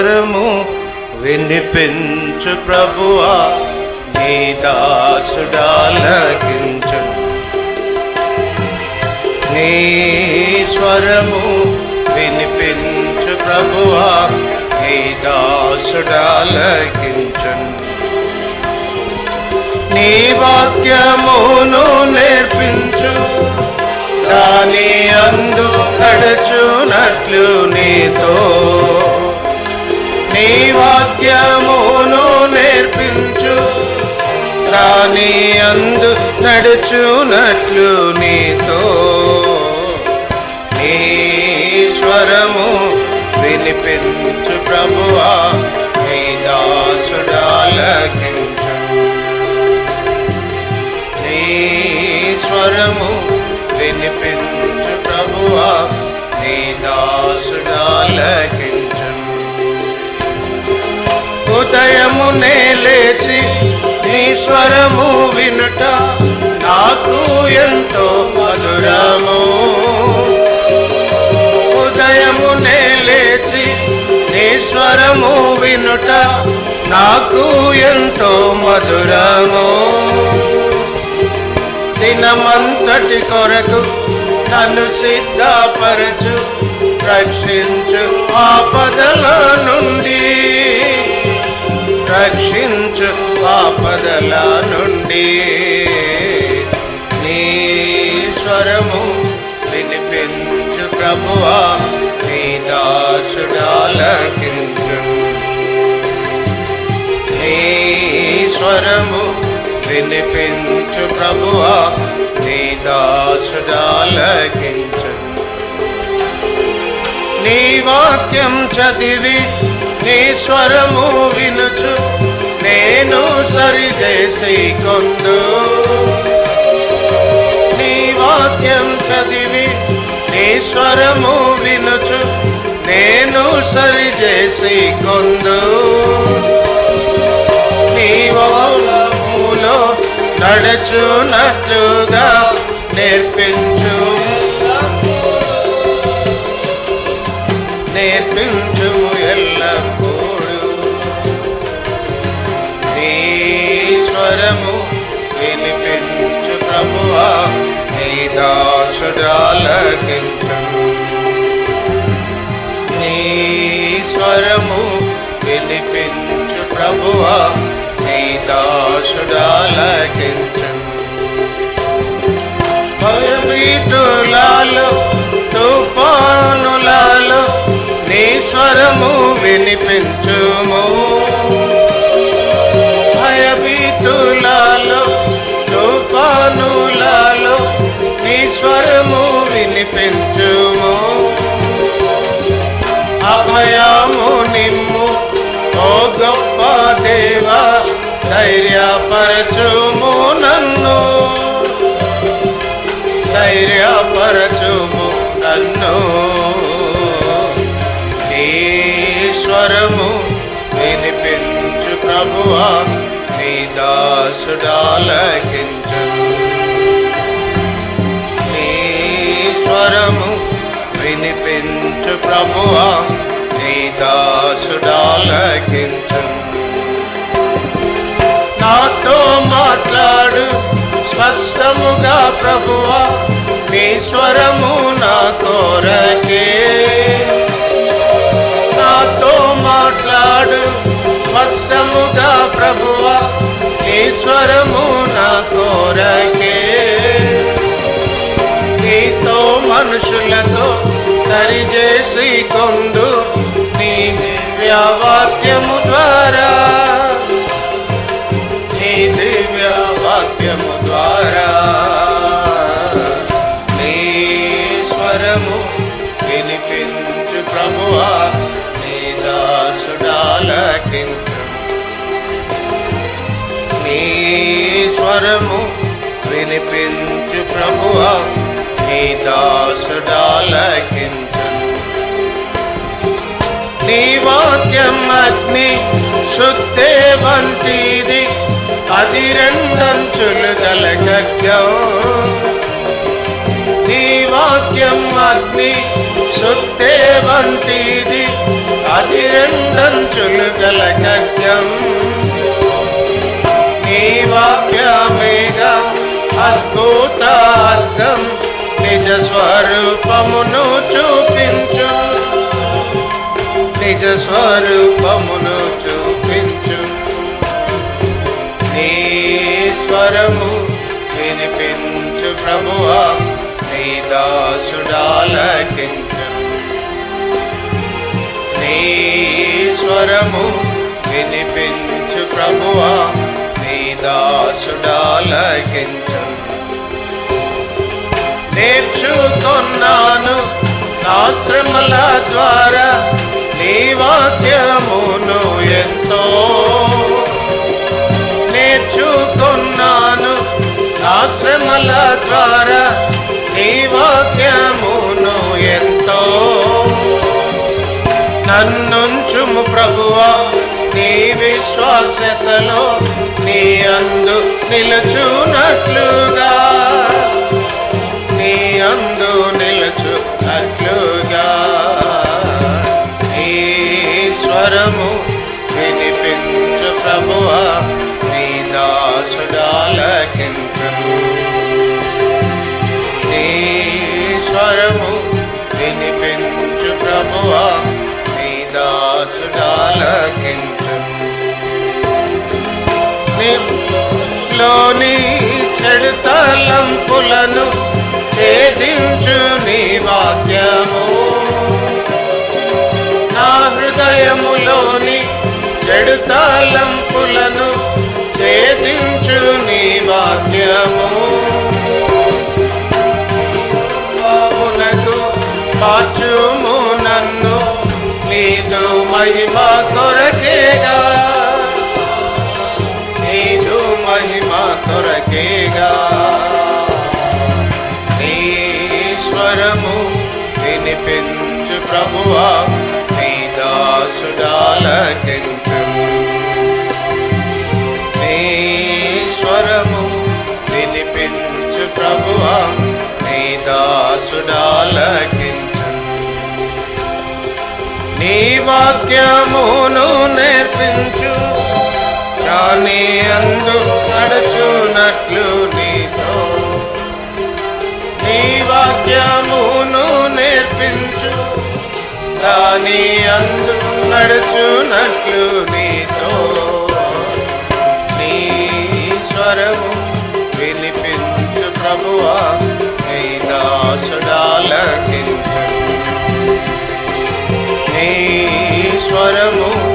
స్వరము వినిపించు ప్రభువా నీ దాసుడాలకించు నీ స్వరము వినిపించు ప్రభువా నీ దాసుడాలకించు నీ వాక్యమును నేర్పించు దాని అందు నడుచునట్లు నీతో నీ వాక్యమును నేర్పించు. దాని అందు నడుచునట్లు నీతో. నీ స్వరము వినిపించు ప్రభువా. స్వరము వినుట నాకు ఎంతో మధురము. ఉదయమునే లేచి నీ స్వరము వినుట నాకు ఎంతో మధురము. దినమంతటి కొరకు నన్ను సిద్ధపరచు రక్షించు ఆపదల నుండి. రక్షించు ఆపదల నుండి. నీ స్వరము వినిపించు ప్రభువా నీ దాసుడాలకించు. నీ స్వరము వినిపించు ప్రభువా నీ దాసుడాలకించు. నీ వాక్యం చదివి నీ స్వరము వినుచు నేను సరిచేసి కొందు. నీ వాక్యం చదివి నీ స్వరము వినుచు నేను సరిచేసి కొందు. నీ వాములో నడచునట్లుగా నేర్పించు. దాసుడాలకించు నీ స్వరము వినిపించు ప్రభువా నీ దాసుడాలకించు. భయభీతులాలో అభయము నిమ్ము ఓ గొప్ప దేవ ధైర్యపరచుము నన్ను. ధైర్యపరచుము నన్ను. ఈశ్వరము వినిపించు ప్రభువా నీ దాసుడాలకించు. ఈశ్వరము వినిపించు ప్రభువా ప్రభువా నీ స్వరము నా కోరకే. నాతో మాట్లాడు స్పష్టముగా ప్రభువా నీ స్వరము నా కోరకే. నీతో మనుషులతో సరిచేసి కొందు నీ దివ్యవాక్యము స్వరము వినిపించు ప్రభువా నీ దాసుడాలకించు నీ వాక్యం అగ్ని శుద్ధే వంటిది అది రెండంచులు గల గగ్గం నీ వాక్యం అగ్ని శుద్ధే వంటిది అది రెండు రెండంచులు గల గగ్గం స్వరూపమును చూపించు. నిజ స్వరూపమును చూపించు. నీ స్వరము వినిపించు ప్రభువా. నీ దాసుడాలకించు. నీ స్వరము వినిపించు ప్రభువా. నీ దాసుడాల శ్రమల ద్వారా నీ వాక్యమును ఎంతో నేర్చుకున్నాను. నా శ్రమల ద్వారా నీ వాక్యమును ఎంతో నన్నుంచుము ప్రభువా నీ విశ్వాసతలో నీ అందు నిలుచునట్లుగా. స్వరము వినిపించు ప్రభువా నీ దాసుడాలకించు నీ స్వరము వినిపించు ప్రభువా నీ దాసుడాలకించు నిలోని చెడుతలంపులను మార్చుము నన్ను నీదు మహిమ కొరకేగా. నీదు మహిమ కొరకేగా. నీ స్వరము వినిపించు ప్రభువా నీ దాసుడాలకించు నీ వాక్యమును నేర్పించు. రాని అందు నడుచునట్లు నీతో. నీ వాక్యమును నేర్పించు. దాని అందు నడుచునట్లు నీతో. నీ స్వరము వినిపించు ప్రభువా. నీ దాసుడాలకించు నీ స్వరము